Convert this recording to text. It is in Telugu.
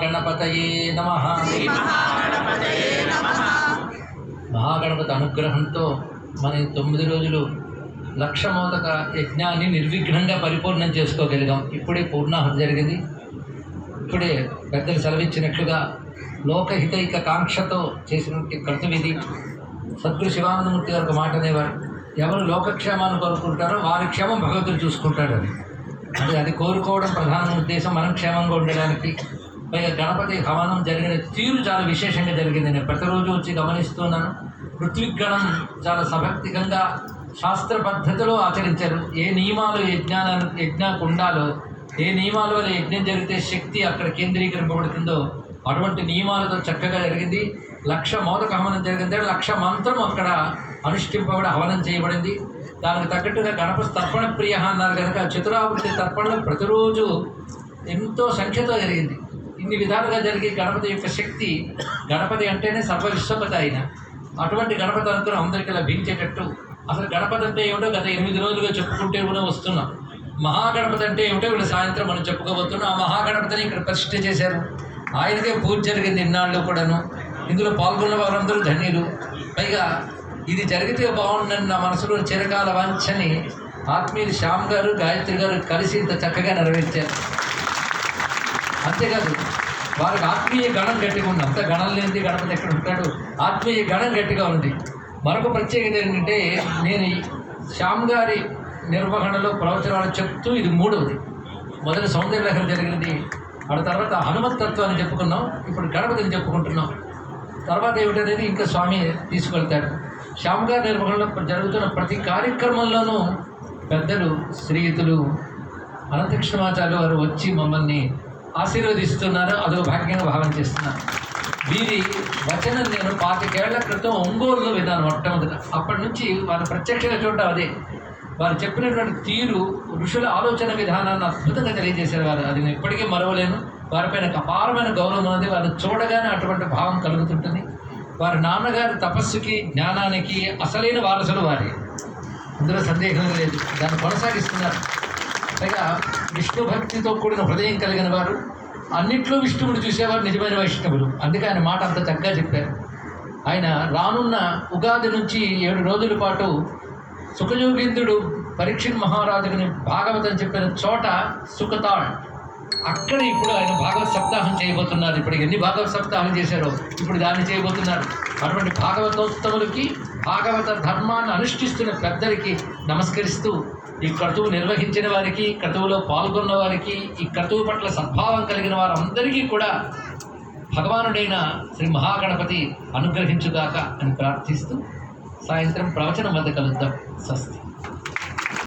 మహాగణపతయే నమ మహాగణపతి అనుగ్రహంతో మన తొమ్మిది రోజులు లక్ష మోదక యజ్ఞాన్ని నిర్విఘ్నంగా పరిపూర్ణం చేసుకోగలిగాం. ఇప్పుడే పూర్ణాహుతి జరిగింది. ఇప్పుడే పెద్దలు సెలవిచ్చినట్లుగా లోకహితైక కాంక్షతో చేసినటువంటి కర్తవ్యది సద్గురు శివానందమూర్తి గారు ఒక మాట అనేవారు ఎవరు లోకక్షేమాన్ని కోరుకుంటారో వారి క్షేమం భగవంతుడు చూసుకుంటాడు అది అది కోరుకోవడం ప్రధాన ఉద్దేశం మనం క్షేమంగా ఉండడానికి. పైగా గణపతి హవనం జరిగిన తీరు చాలా విశేషంగా జరిగింది. నేను ప్రతిరోజు వచ్చి గమనిస్తున్నాను. ఋత్విగణం చాలా సభక్తికంగా శాస్త్ర పద్ధతిలో ఆచరించారు. ఏ నియమాలు యజ్ఞాన యజ్ఞకు ఉండాలో ఏ నియమాల వల్ల యజ్ఞం జరిగితే శక్తి అక్కడ కేంద్రీకరింపబడుతుందో అటువంటి నియమాలతో చక్కగా జరిగింది. లక్ష మోదక హవనం జరిగింది లక్ష మంత్రం అక్కడ అనుష్ఠింపబడి హవనం చేయబడింది. దానికి తగ్గట్టుగా గణపతి తర్పణ ప్రియ అన్నారు కనుక చతురావృతి తర్పణలు ప్రతిరోజు ఎంతో సంఖ్యతో జరిగింది. ఇన్ని విధాలుగా జరిగే గణపతి యొక్క శక్తి గణపతి అంటేనే సర్వవిశ్వపతి ఆయన. అటువంటి గణపతి అనుగ్రహం అందరికీ లభించేటట్టు అసలు గణపతి అంటే ఏమిటో గత ఎనిమిది రోజులుగా చెప్పుకుంటే కూడా వస్తున్నాం. మహాగణపతి అంటే ఏమిటో వీళ్ళు సాయంత్రం మనం చెప్పుకోబోతున్నాం. ఆ మహాగణపతిని ఇక్కడ ప్రతిష్ఠ చేశారు. ఆయనకే పూజ జరిగింది ఇన్నాళ్ళు కూడాను. ఇందులో పాల్గొన్న వారందరూ ధన్యులు. పైగా ఇది జరిగితే బాగుండని నా మనసులో చిరకాల వాంఛని ఆత్మీయులు శ్యామ్ గారు గాయత్రి గారు కలిసి ఇంత చక్కగా నెరవేర్చారు. అంతేకాదు వారికి ఆత్మీయ గణం గట్టిగా ఉంది. అంత గణం లేనిది గణపతి ఎక్కడ ఉంటాడు? ఆత్మీయ గణం గట్టిగా ఉంది. మరొక ప్రత్యేకత ఏంటంటే నేను శ్యామ్ గారి నిర్వహణలో ప్రవచనాలు చెప్తూ ఇది మూడవది. మొదటి సౌందర్యలహరి జరిగింది ఆ తర్వాత హనుమంతత్వాన్ని చెప్పుకున్నాం. ఇప్పుడు గణపతిని చెప్పుకుంటున్నాం. తర్వాత ఏమిటనేది ఇంకా స్వామి తీసుకెళ్తాడు. శ్యామ్ గారి నిర్వహణలో జరుగుతున్న ప్రతి కార్యక్రమంలోనూ పెద్దలు శ్రీయుతులు అనంతకృష్ణమాచార్య వారు వచ్చి మమ్మల్ని ఆశీర్వదిస్తున్నారు అదొక భాగ్యంగా భావన చేస్తున్నాను. వీరి వచనం నేను పాతికేళ్ళ క్రితం ఒంగోలులో విన్నాను మొట్టమొదట. అప్పటి నుంచి వారు ప్రత్యక్షంగా చూడటం అదే. వారు చెప్పినటువంటి తీరు ఋషుల ఆలోచన విధానాన్ని అద్భుతంగా తెలియజేశారు వారు. అది నేను ఇప్పటికీ మరవలేను. వారిపైన అపారమైన గౌరవం ఉన్నది. వారిని చూడగానే అటువంటి భావం కలుగుతుంటుంది. వారి నాన్నగారి తపస్సుకి జ్ఞానానికి అసలైన వారసులు వారి. అందులో సందేహం లేదు. దాన్ని కొనసాగిస్తున్నారు. పైగా విష్ణు భక్తితో కూడిన హృదయం కలిగిన వారు అన్నిట్లో విష్ణువుని చూసేవారు నిజమైన వైష్ణవులు. అందుకే ఆయన మాట అంత చక్కగా చెప్పారు. ఆయన రానున్న ఉగాది నుంచి ఏడు రోజుల పాటు సుఖయోగేంద్రుడు పరీక్షిత్ మహారాజుని భాగవతం చెప్పిన చోట సుఖతాళ్. అక్కడ ఇప్పుడు ఆయన భాగవత సప్తాహం చేయబోతున్నారు. ఇప్పుడు ఎన్ని భాగవత సప్తాహం చేశారో ఇప్పుడు దాన్ని చేయబోతున్నారు. అటువంటి భాగవతోత్తములకి భాగవత ధర్మాన్ని అనుష్ఠిస్తున్న పెద్దలకి నమస్కరిస్తూ ఈ క్రతువు నిర్వహించిన వారికి క్రతువులో పాల్గొన్న వారికి ఈ క్రతువు పట్ల సద్భావం కలిగిన వారందరికీ కూడా భగవానుడైన శ్రీ మహాగణపతి అనుగ్రహించుగాక అని ప్రార్థిస్తూ సాయంత్రం ప్రవచనం వద్ద కలుద్దాం. స్వస్తి.